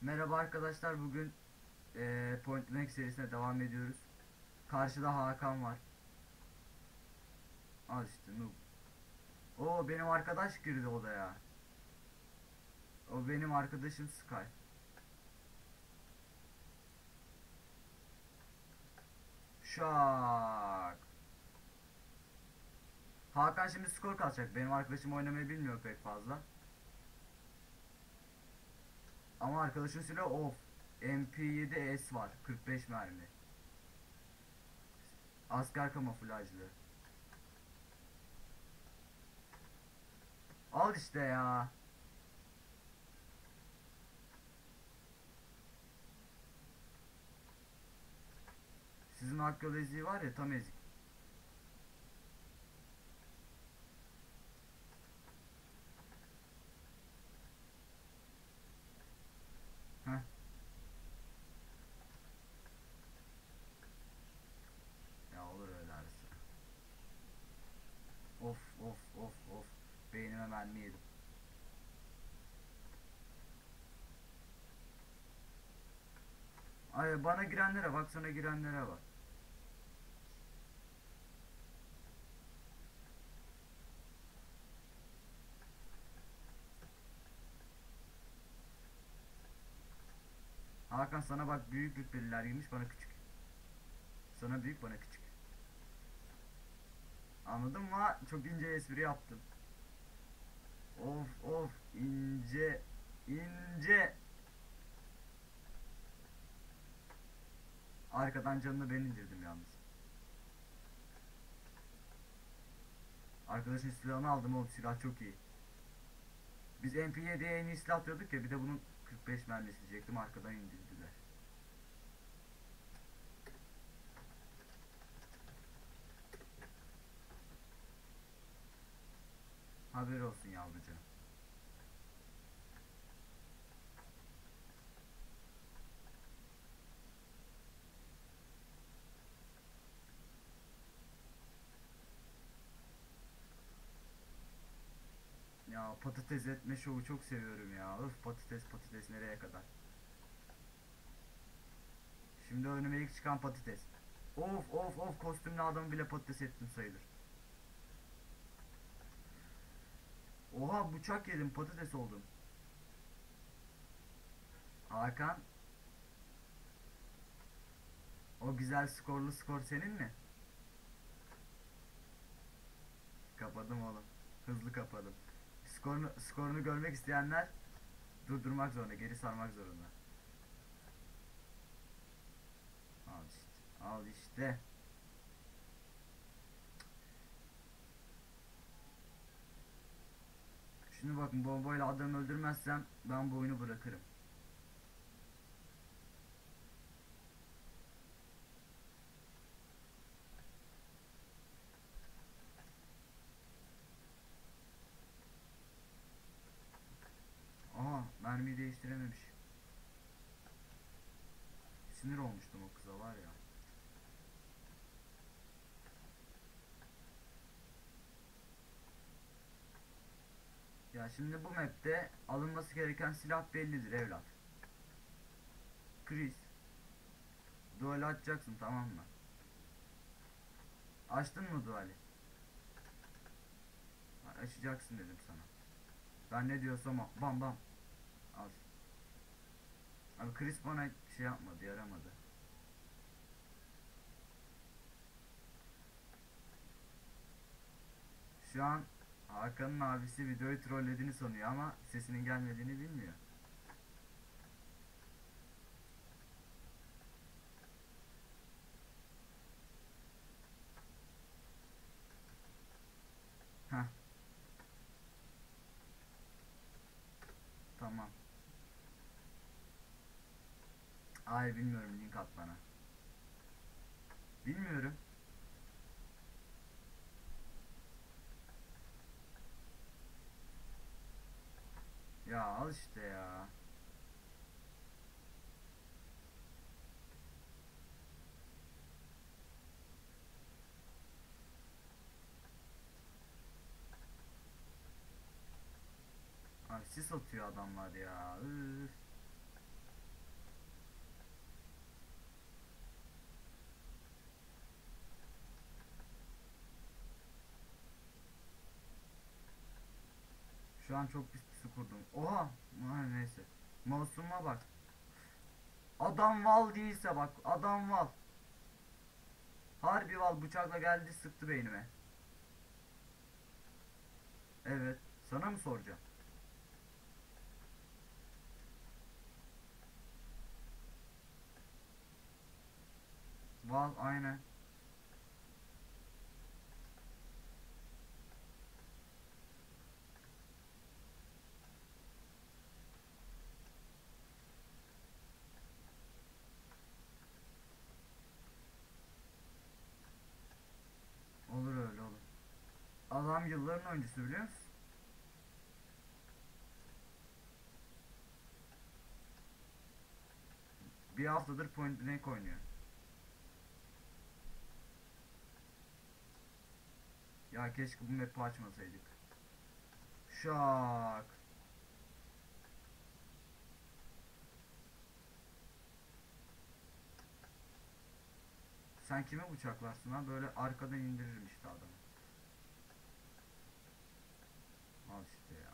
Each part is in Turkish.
Merhaba arkadaşlar bugün eee Point Blank serisine devam ediyoruz. Karşıda Hakan var. Al işte noob. Oo benim arkadaş girdi odaya. O benim arkadaşım Sky. Şak. Hakan şimdi skor kalacak. Benim arkadaşım oynamayı bilmiyor pek fazla. Ama arkadaşın silah of. MP7S var. 45 mermi. Asker kamuflajlı. Al işte ya. Sizin arkeoloji var ya tam ezik. Heh. Ya olur öyle arası. Of of of of. Beynime mermi yedim. Ay bana girenlere bak sana girenlere bak. Hakan sana bak büyük rütbeliler girmiş bana küçük. Sana büyük bana küçük. Anladın mı? Çok ince espri yaptım. Of of ince ince. Arkadan canını ben indirdim yalnız. Arkadaşın silahını aldım oğlum silah çok iyi. Biz MP7'ye en iyi silah atıyorduk ya bir de bunun 45 mermisi diyecektim arkadan indirdiler. Haber olsun yavrucuğum. Ya patates etme şovu çok seviyorum ya. Öf patates patates nereye kadar? Şimdi önüme ilk çıkan patates. Of of of kostümlü adamı bile patates ettim sayılır. Oha bıçak yedim patates oldum. Hakan. O güzel skorlu skor senin mi? Kapadım oğlum. Hızlı kapadım. Skorunu, skorunu görmek isteyenler durdurmak zorunda, geri sarmak zorunda. Al işte, al işte. Şimdi bakın bombayla adamı öldürmezsem ben bu oyunu bırakırım. Mermiyi değiştirememiş. Sinir olmuştum o kıza var ya. Ya şimdi bu map'te alınması gereken silah bellidir evlat. Chris. Dual açacaksın tamam mı? Açtın mı duali? Açacaksın dedim sana. Ben ne diyorsam. Bam bam. Al. Abi Chris bana şey yapmadı, yaramadı. Şu an Hakan'ın abisi videoyu trollediğini sanıyor ama sesinin gelmediğini bilmiyor. Heh. Tamam. Hayır bilmiyorum link at bana. Bilmiyorum. Ya al işte ya. Abi sis atıyor adamlar ya. Üf. Şu an çok pis pis kurdum. Oha! Ha, neyse. Mouse'uma bak. Adam Val değilse bak. Adam Val. Harbi Val bıçakla geldi sıktı beynime. Evet. Sana mı soracağım? Val aynen. Adam yılların oyuncusu biliyor musun? Bir haftadır Point Blank oynuyor. Ya keşke bu map'i açmasaydık. Şak. Sen kime bıçaklarsın ha? Böyle arkadan indiririm işte adamı. Al işte ya.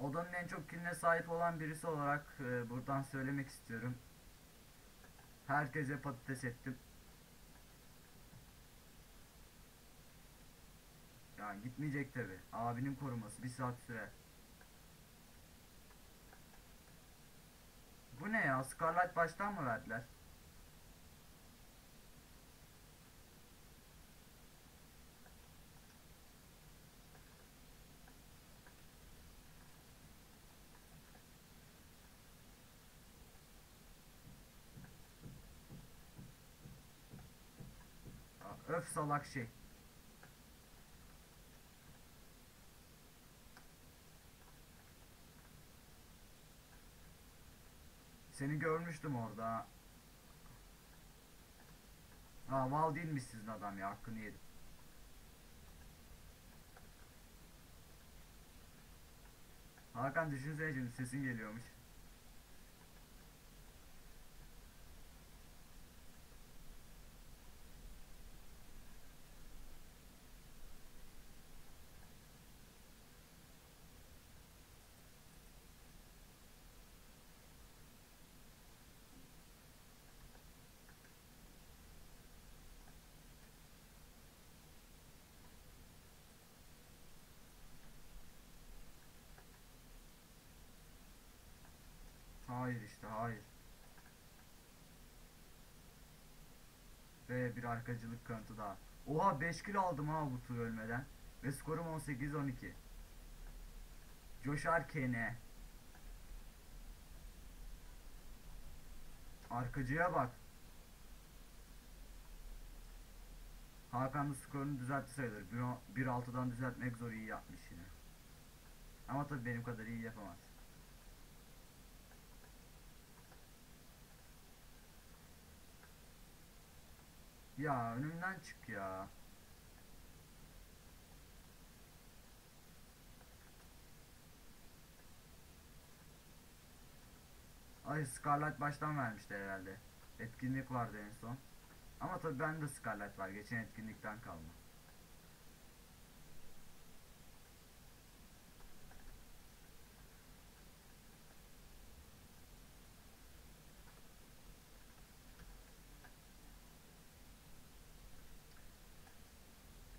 Odanın en çok kiline sahip olan birisi olarak e, buradan söylemek istiyorum. Herkese patates ettim. Ya gitmeyecek tabi. Abinin koruması bir saat sürer. Bu ne ya? Scarlet baştan mı verdiler? Aa, Öf salak şey. Seni görmüştüm orada. Aa Val değilmiş sizin adam ya hakkını yedim. Hakan düşünsene şimdi sesin geliyormuş. Hayır işte hayır. Ve bir arkacılık kanıtı daha. Oha 5 kilo aldım ha bu tur ölmeden. Ve skorum 18-12. Coşar Kene. Arkacıya bak. Hakan da skorunu düzeltti sayılır. 1.6'dan düzeltmek zor iyi yapmış yine. Ama tabii benim kadar iyi yapamaz. Ya önümden çık ya. Ay Scarlet baştan vermişti herhalde. Etkinlik vardı en son. Ama tabii bende Scarlet var. Geçen etkinlikten kalma.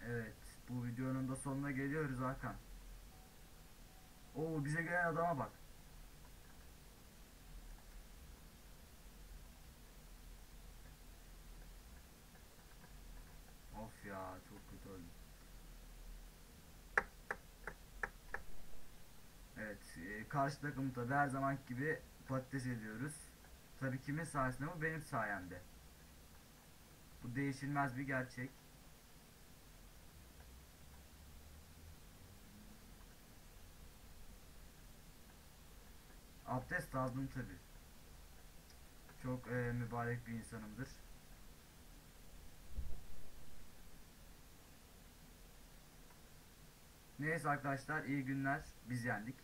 Evet, bu videonun da sonuna geliyoruz Hakan. Oo bize gelen adama bak. Of ya çok kötü öldüm. Evet, e, karşı takımı tabi her zaman gibi patates ediyoruz. Tabi kimin sayesinde bu? Benim sayemde. Bu değişilmez bir gerçek. Abdest aldım tabi. Çok e, mübarek bir insanımdır. Neyse arkadaşlar iyi günler. Biz yendik.